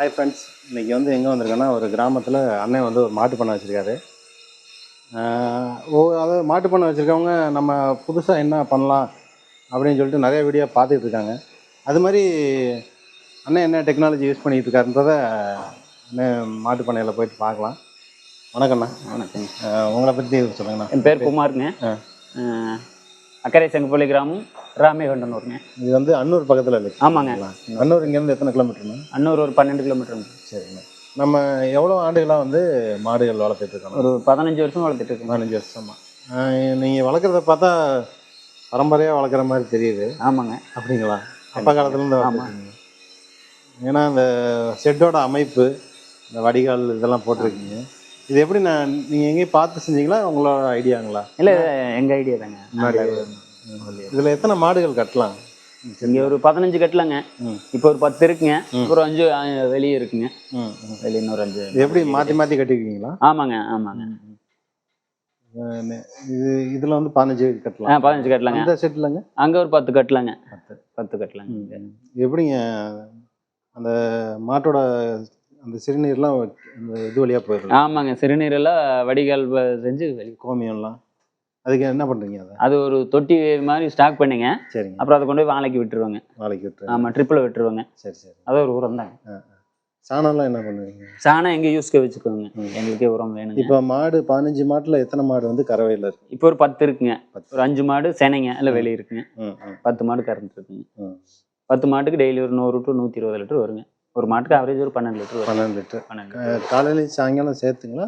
Hi friends இன்னைக்கு வந்து எங்கே வந்திருக்கேன்னா ஒரு கிராமத்தில் அண்ணன் வந்து ஒரு மாட்டு பண்ணை வச்சுருக்காரு. ஓ அதாவது மாட்டு பண்ணை வச்சுருக்கவங்க நம்ம புதுசாக என்ன பண்ணலாம் அப்படின்னு சொல்லிட்டு நிறைய வீடியோ பார்த்துட்டு இருக்காங்க. அது மாதிரி அண்ணன் என்ன டெக்னாலஜி யூஸ் பண்ணிட்டு இருக்காருன்றத அண்ணன் மாட்டு பண்ணையில் போயிட்டு பார்க்கலாம். வணக்கண்ணா வணக்கம். உங்களை பற்றி சொல்லுங்கண்ணா. என் பேர் குமாருங்க. அக்கரை செங்கப்பள்ளி கிராமம் ராமேகண்டனூருங்க. இது வந்து அன்னூர் பக்கத்தில் இருக்கு. ஆமாங்க. அன்னூர் இங்கேருந்து எத்தனை கிலோமீட்டருண்ணா அன்னூர் ஒரு பன்னெண்டு கிலோமீட்டருங்க. சரிங்கண்ணா நம்ம எவ்வளோ ஆண்டுகளாக வந்து மாடுகள் வளர்த்துட்டு இருக்கோம் ஒரு பதினஞ்சு வருஷம் வளர்த்துட்டு இருக்கேன் பதினஞ்சு வருஷமா. நீங்கள் வளர்க்குறத பார்த்தா பரம்பரையாக வளர்க்குற மாதிரி தெரியுது. ஆமாங்க. அப்படிங்களா? அப்பா காலத்துலேருந்து ஆமா. வளர்த்துருக்கீங்க. ஏன்னா இந்த ஷெட்டோட அமைப்பு இந்த வடிகால் இதெல்லாம் போட்டிருக்கீங்க. இது எப்படி நான் நீங்கள் எங்கேயும் பார்த்து செஞ்சீங்களா? உங்களோட ஐடியாங்களா? இல்லை எங்கள் ஐடியா தாங்க. முன்னாடி இதில் எத்தனை மாடுகள் கட்டலாம்? இங்கே ஒரு பதினஞ்சு கட்டலங்க. இப்போ ஒரு பத்து இருக்குங்க. ஒரு அஞ்சு வெளியே இருக்குங்க. வெளியே இன்னொரு அஞ்சு. எப்படி மாற்றி மாற்றி கட்டிருக்கீங்களா? ஆமாங்க ஆமாங்க. இது இதில் வந்து பதினஞ்சு கட்டலாம். பதினஞ்சு கட்டலாங்க. அந்த செட்டில்ங்க அங்கே ஒரு பத்து கட்டலாங்க. பத்து. பத்து கட்டலாங்க. எப்படிங்க அந்த மாட்டோட அந்த சிறுநீர்லாம் அந்த இது வழியாக போயிடும் ஆமாங்க சிறுநீரெல்லாம் வடிகால் செஞ்சு வெளியே கோமியம்லாம். அதுக்கு என்ன பண்ணுறீங்க அதை? அது ஒரு தொட்டி மாதிரி ஸ்டாக் பண்ணிங்க. சரிங்க. அப்புறம் அதை கொண்டு போய் வாழைக்கு விட்டுருவாங்க. நாளைக்கு விட்டு ஆமாம் ட்ரிப்பில் விட்டுருவாங்க. சரி சரி. அது ஒரு உரம் தாங்க சாணம்லாம் என்ன பண்ணுவீங்க? சாணம் எங்க யூஸ்க்கு வச்சுக்கோங்க. எங்களுக்கே உரம் வேணுங்க. இப்போ மாடு பதினஞ்சு மாட்டில் எத்தனை மாடு வந்து கறவையில் இருக்கு? இப்போ ஒரு பத்து இருக்குங்க. பத்து. ஒரு அஞ்சு மாடு செனைங்க இல்லை வெளியே இருக்குங்க. பத்து மாடு ம். பத்து மாட்டுக்கு டெய்லி ஒரு நூறு டு நூற்றி இருபது லிட்டர் வருங்க. ஒரு மாட்டுக்கு ஆவரேஜ் ஒரு பன்னெண்டு லிட்டர் பன்னெண்டு லிட்டர். பன்னெண்டு. காலையிலையும் சாயங்காலம் சேர்த்துங்களா?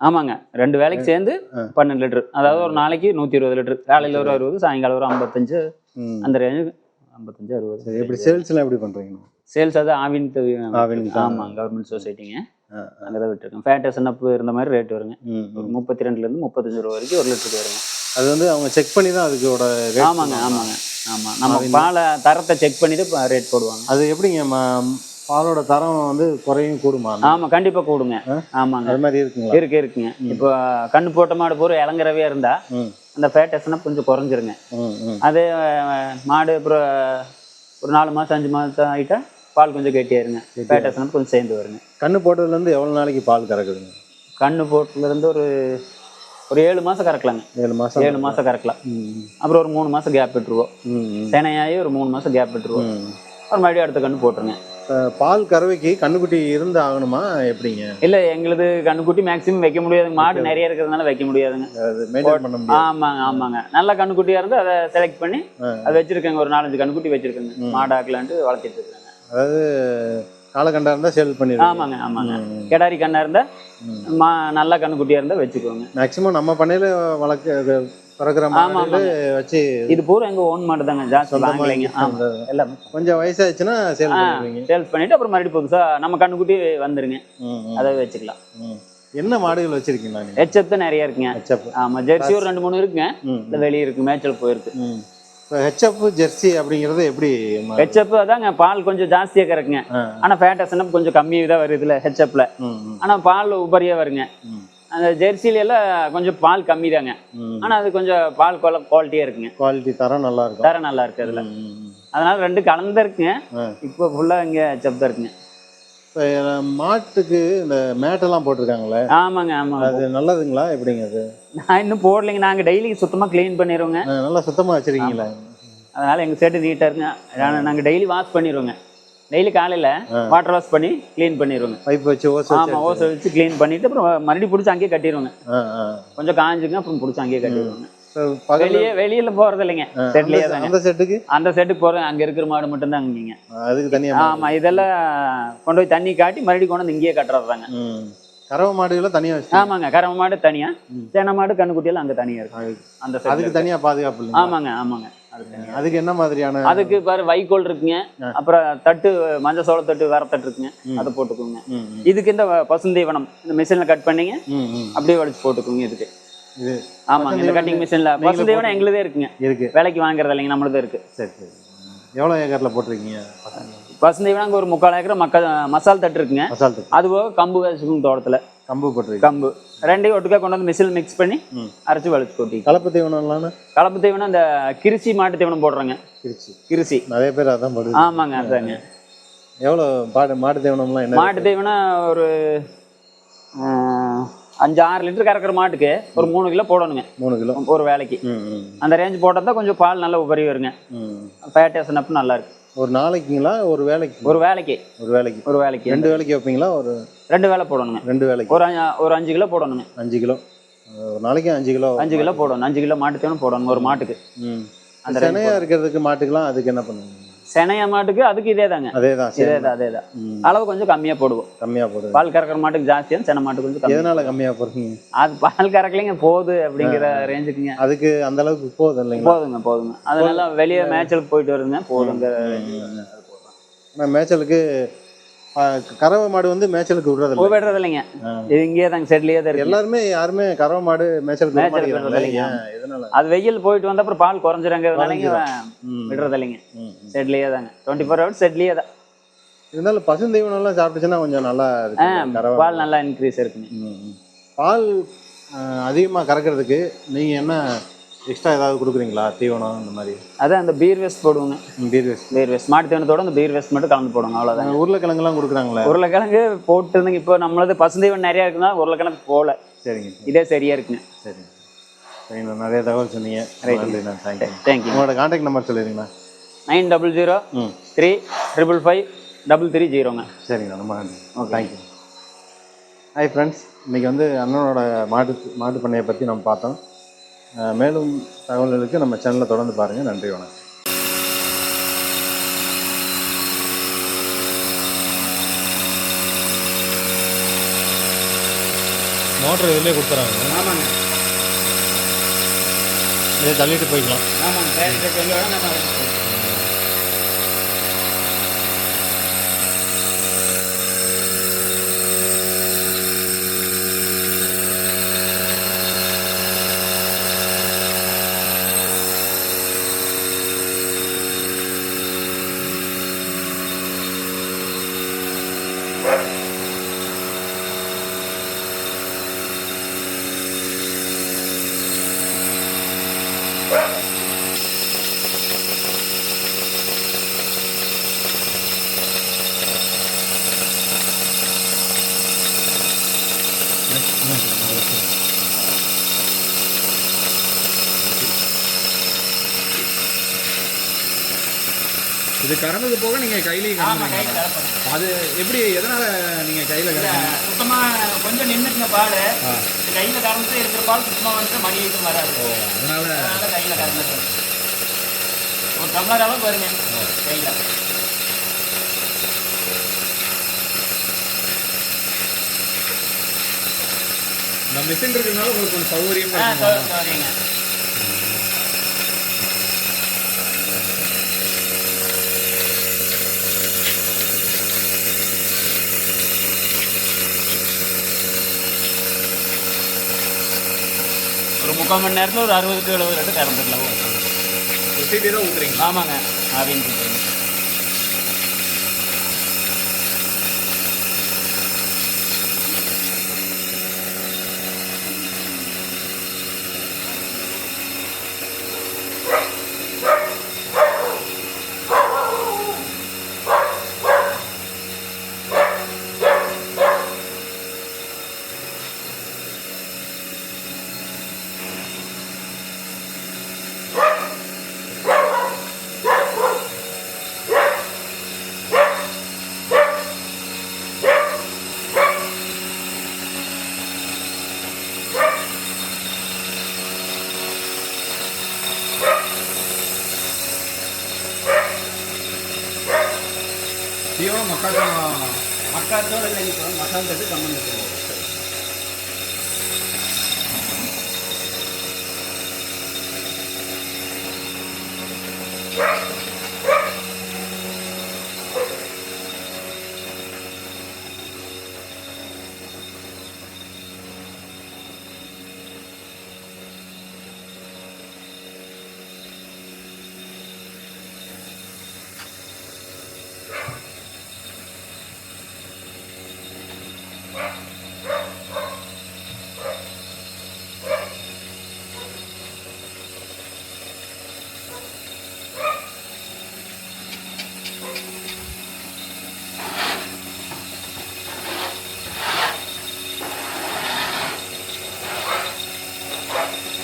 ஆமாங்க. ரெண்டு வேலைக்கு சேர்ந்து. பன்னெண்டு லிட்டர். அதாவது ஒரு நாளைக்கு நூற்றி இருபது லிட்டர். காலையில் ஒரு அறுபது சாயங்காலம் ஒரு ஐம்பத்தஞ்சு. அந்த ரேஞ்சு ஐம்பத்தஞ்சு அறுபது. எப்படி சேல்ஸ்லாம் எப்படி பண்ணுறீங்க சேல்ஸ் அது ஆவின். ஆமாம் கவர்மெண்ட் சொசைட்டிங்க அங்கே தான் விட்டுருக்கேன். ஃபேட்டஸ் அப் இருந்த மாதிரி ரேட் வருங்க. ஒரு முப்பத்தி ரெண்டுலேருந்து முப்பத்தஞ்சு ரூபா வரைக்கும் ஒரு லிட்டருக்கு வருங்க. அது வந்து அவங்க செக் பண்ணி தான் அதுக்கோட ஆமாங்க. ஆமாங்க ஆமா. நம்ம பாலை தரத்தை செக் பண்ணிட்டு ரேட் போடுவாங்க. அது எப்படிங்க பாலோட தரம் வந்து குறையும் கூடுமா? ஆமா கண்டிப்பா கூடுங்க? ஆமாங்க. அது மாதிரி இருக்குங்களா? இருக்கு இருக்குங்க. இப்போ கண்ணு போட்ட மாடு பூரா இளங்குறவையா இருந்தா அந்த ஃபேட்டஸ்னா கொஞ்சம் குறைஞ்சிருங்க. அதே மாடு அப்புறம் ஒரு நாலு மாசம் அஞ்சு மாசம் ஆயிட்டா பால் கொஞ்சம் கெட்டியாருங்க ஃபேட்டஸ்னா கொஞ்சம் சேர்ந்து வருங்க. கண்ணு போட்டதுலேருந்து எவ்வளோ நாளைக்கு பால் கறக்குதுங்க? கண்ணு போட்டுல இருந்து ஒரு ஒரு ஏழு மாசம் கறக்கலாங்க. ஏழு மாதம் ஏழு மாசம் கறக்கலாம். ம் அப்புறம் ஒரு மூணு மாசம் கேப் விட்டுருவோம். சேனையாகி ஒரு மூணு மாசம் கேப் விட்டுருவோம். அப்புறம் மறுபடியும் அடுத்த கண்ணு போட்டுருங்க. பால் கறவைக்கு கண்ணுக்குட்டி இருந்து ஆகணுமா? எப்படிங்க? இல்ல எங்களுது கண்ணுக்குட்டி மேக்ஸிமம் வைக்க முடியாதுங்க மாடு நிறைய இருக்கிறதுனால வைக்க முடியாதுங்க. முடியாது. ஆமாங்க ஆமாங்க. நல்ல கண்ணுக்குட்டியா இருந்து அதை செலக்ட் பண்ணி. அதை வச்சிருக்கேங்க. ஒரு நாலஞ்சு கண்ணுக்குட்டி வச்சிருக்கேங்க. மாடாக்கலான்ட்டு வளர்த்திட்டு இருக்காங்க அதாவது காலகண்டா இருந்தால் சேல் பண்ணிடுவோம் ஆமாங்க ஆமாங்க. கெடாரி கண்ணா இருந்தா மா. நல்ல கண்ணுக்குட்டியா இருந்தா வச்சுக்கோங்க. மேக்ஸிமம் நம்ம பண்ணையில வளர்க்க பிறக்கிற மாடு வச்சு இது பூரா எங்க ஓன் மாடு தாங்க. ஜாஸ்தி வாங்கலைங்க. எல்லாமே. கொஞ்சம் வயசாச்சுன்னா சேல் ஆ. பண்ணிடுவீங்க. சேல்ஸ் பண்ணிட்டு அப்புறம் மறுபடியும் புதுசா நம்ம கண்ணுக்குட்டி வந்துருங்க. அதை வச்சுக்கலாம். என்ன மாடுகள் வச்சிருக்கீங்களா ஹெச்எப் தான் நிறைய இருக்குங்க. ஹெச்எப் ஆமா ஜெர்சி ஒரு ரெண்டு மூணு இருக்குங்க. இந்த வெளியே இருக்கு மேய்ச்சல் போயிருக்கு. ஹெச்எப் ஜெர்சி அப்படிங்கிறது எப்படி ஹெச்எப் அதாங்க பால் கொஞ்சம் ஜாஸ்தியா கறக்குங்க. ஆனா ஃபேட்டஸ்னா கொஞ்சம் கம்மி தான் வருது இதுல ஹெச்எப்ல ஆனா பால் உபரியா வருங்க. அந்த ஜெர்சில எல்லாம் கொஞ்சம் பால் கம்மி தாங்க ம். ஆனா அது கொஞ்சம் பால் குவால குவாலிட்டியா இருக்குங்க. குவாலிட்டி தரம் நல்லா இருக்கும். தரம் நல்லா இருக்கு அதுல. அதனால ரெண்டு கலந்து இருக்குங்க ஆ. இப்போ ஃபுல்லா இங்க ஹெச்எப் தான் இருக்குங்க மாட்டுக்கு இந்த மேட்டெல்லாம் போட்டிருக்காங்களே? ஆமாங்க ஆமாங்க. அது நல்லதுங்களா? எப்படிங்க அது? நான் இன்னும் போடலைங்க. நாங்க டெய்லி சுத்தமா க்ளீன் பண்ணிடுவோங்க நல்லா சுத்தமா வச்சிருக்கீங்களா? அதனால எங்க செட்டு நீட்டா இருக்குங்க ஆனா நாங்க டெய்லி வாஷ் பண்ணிடுவோங்க டெய்லி காலையில. வாட்டர் வாஷ் பண்ணி க்ளீன் பண்ணிடுவோங்க பைப் வச்சு ஓசை வச்சு ஆமா ஓசை வச்சு க்ளீன் பண்ணிட்டு அப்புறம் மறுபடியும் பிடிச்சி அங்கேயே கட்டிடுவோங்க. கொஞ்சம் காஞ்சுங்க அப்புறம் பிடிச்சி அங்கேயே கட்டிடுவாங்க வெளியே வெளியில போறது இல்லைங்க. செட்லயே அந்த- செட்டுக்கு அந்த செட்டுக்கு போறேன் அங்க இருக்கிற மாடு மட்டும் தான் அங்கீங்க அதுக்கு தனியா ஆமா இதெல்லாம் கொண்டு போய் தண்ணி காட்டி மறுபடியும் கொண்டு வந்து இங்கேயே கட்டுறதாங்க. கறவை மாடுகளை தனியா வச்சு ஆமாங்க கறவை மாடு தனியா. சேன மாடு கண்ணுக்குட்டி எல்லாம் அங்க தனியா இருக்கு. அந்த அதுக்கு. தனியா பாதுகாப்பு ஆமாங்க ஆமாங்க. அதுக்கு என்ன மாதிரியான அதுக்கு பாரு வைக்கோல் இருக்குங்க. அப்புறம் தட்டு மஞ்சள் சோள தட்டு வேற தட்டு இருக்குங்க. அதை போட்டுக்கோங்க. இதுக்கு இந்த பசுந்தீவனம் இந்த மிஷின்ல கட் பண்ணீங்க. அப்படியே வலிச்சு போட்டுக்கோங்க இதுக்கு. இது ஆமாங்க இந்த கட்டிங் மிஷின்ல பசுந்தீவனம் எங்களுதே இருக்குங்க. இருக்கு. விலைக்கு வாங்குறது இல்லைங்க நம்மளது இருக்கு. சரி சரி. எவ்வளோ ஏக்கர்ல போட்டிருக்கீங்க பசுந்தீவனம்? ஒரு முக்கால் ஏக்கர் மக்கள் மசால் தட்டு இருக்குங்க. மசால் தட்டு. அது போக கம்பு வச்சுக்கோங்க தோட்டத்துல. கம்பு போட்டிருக்கீங்க கம்பு. ரெண்டையும் ஒட்டுக்கா கொண்டு வந்து மிஷில் மிக்ஸ் பண்ணி. அரைச்சு வலிச்சு கொட்டி கலப்பு தீவனம்லான்னு கலப்பு தீவனம் இந்த கிருஷி மாட்டு தீவனம் போடுறாங்க. கிருஷி நிறைய பேர் அதான் போடுது. ஆமாங்க அதாங்க. எவ்வளோ பாடு மாட்டு தீவனம்லாம் என்ன மாட்டு தீவனம் ஒரு அஞ்சு ஆறு லிட்டர் கறக்கிற மாட்டுக்கு ஒரு மூணு கிலோ போடணுங்க. மூணு கிலோ. ஒரு வேலைக்கு. அந்த ரேஞ்ச் போட்டால் தான் கொஞ்சம் பால் நல்லா உபரி வருங்க. ஃபேட்டேஷன் அப் நல்லா இருக்கு. ஒரு நாளைக்குங்களா? ஒரு வேலைக்கு? ஒரு வேலைக்கு. ஒரு வேலைக்கு. ஒரு வேலைக்கு. ரெண்டு வேலைக்கு வைப்பீங்களா? ஒரு ரெண்டு வேலை போடணுங்க. ரெண்டு வேலைக்கு. ஒரு ஒரு அஞ்சு கிலோ போடணுங்க. அஞ்சு கிலோ. ஒரு நாளைக்கு அஞ்சு கிலோ. அஞ்சு கிலோ போடணும். அஞ்சு கிலோ மாட்டு தீவனம் போடணும் ஒரு மாட்டுக்கு. ம். அந்த செனையா இருக்கிறதுக்கு மாட்டுக்கெல்லாம் அதுக்கு என்ன பண்ணுவீங்க? செனைய மாட்டுக்கு அதுக்கு இதே தாங்க அதே தான் இதே தான். அதே தான் ம். அளவு கொஞ்சம் கம்மியாக போடுவோம். கம்மியாக போடுது பால் கறக்கிற மாட்டுக்கு ஜாஸ்தியாக செனை மாட்டுக்கு கொஞ்சம் எதனால கம்மியாக போடுறீங்க? அது பால் கறக்கலைங்க போகுது அப்படிங்கிற ரேஞ்சுக்குங்க. அதுக்கு அந்த அளவுக்கு போகுது இல்லைங்களா? போதுங்க போதுங்க. அதனால வெளியே மேய்ச்சலுக்கு போயிட்டு வருதுங்க போதுங்க ஆனால் மேய்ச்சலுக்கு கறவை மாடு வந்து மேய்ச்சலுக்கு விடுறதில்ல. விடுறது இல்லைங்க. இது இங்கேயே தாங்க செட்லேயே தான் எல்லாருமே யாருமே கறவை மாடு மேய்ச்சலுக்கு மேய்ச்சலுக்கு? எதனால? அது வெயில் போயிட்டு வந்த அப்புறம் பால் குறைஞ்சிருங்கிறதுனாலங்க ம். விடுறது இல்லைங்க. செட்லேயே தாங்க. டுவெண்ட்டி ஃபோர் ஹவர்ஸ் செட்லேயே தான். இருந்தாலும் பசுந்தீவனம்லாம் சாப்பிட்டுச்சுன்னா கொஞ்சம் நல்லா இருக்கு பால் நல்லா இன்க்ரீஸ் இருக்குங்க. பால் அதிகமாக கறக்கிறதுக்கு நீங்கள் என்ன எக்ஸ்ட்ரா ஏதாவது கொடுக்குறீங்களா? தீவனம் இந்த மாதிரி? அதான் அந்த பீர் வேஸ்ட் போடுவோங்க. பீர் வேஸ்ட் பீர் வேஸ்ட் மாட்டு தீவனத்தோட அந்த பீர் வேஸ்ட் மட்டும் கலந்து போடுங்க அவ்வளோதான் உருளைக்கிழங்குலாம் கொடுக்குறாங்களே? உருளைக்கிழங்கு போட்டுருந்துங்க. இப்போ நம்மளது பசுந்தீவன் நிறையா இருக்குன்னா உருளைக்கிழங்கு போகல சரிங்க. இதே சரியா இருக்குங்க. சரி. சரிங்கண்ணா நிறைய தகவல் சொன்னீங்க. நன்றிண்ணா தேங்க்யூ தேங்க்யூ உங்களோட காண்டாக்ட் நம்பர் சொல்லிடுங்கண்ணா நைன் டபுள் ஜீரோ ம். Three triple five double three ஜீரோங்க. சரிங்கண்ணா ரொம்ப நன்றி. தேங்க்யூ ஹாய் ஃப்ரெண்ட்ஸ் இன்றைக்கி வந்து அண்ணனோட மாட்டு மாட்டு பண்ணையை பற்றி நம்ம பார்த்தோம். மேலும் தகவல்களுக்கு நம்ம சேனலை தொடர்ந்து பாருங்கள் நன்றி வணக்கம். மோட்டர் இதிலே கொடுத்துறாங்க. ஆமாங்க. இதை தள்ளிட்டு போய்க்கலாம். ஆமாங்க. இது கறந்தது போக நீங்க கையிலேயே ஆமாம் கறந்தீங்க கையில் கலப்பணும் அது எப்படி எதனால நீங்க கையில கறந்தீங்க சுத்தமாக கொஞ்சம் நின்றுக்குங்க பால். கையில் கலந்து இருக்கிற பால் சுத்தமாக வந்து மணி ஐட்டம் வராது. அதனால அதனால கையில் கலந்துட்டு ஒரு டம்ளர் அளவு வருங்க கையில். இந்த மிஷின் இருக்கிறதுனால உங்களுக்கு கொஞ்சம் சௌகரியமா ஆ முக்கால் மணி நேரத்தில் ஒரு அறுபது டு எழுபது லிட்டர் கறந்துடலாம் ஊத்துறீங்க ஆமாங்க. அப்படின்னு சொல்கிறேன் தீவனம் மக்காச்சோளம் மக்காச்சோளம் இல்லைங்க மசால் தட்டு கம்மன் இருக்குது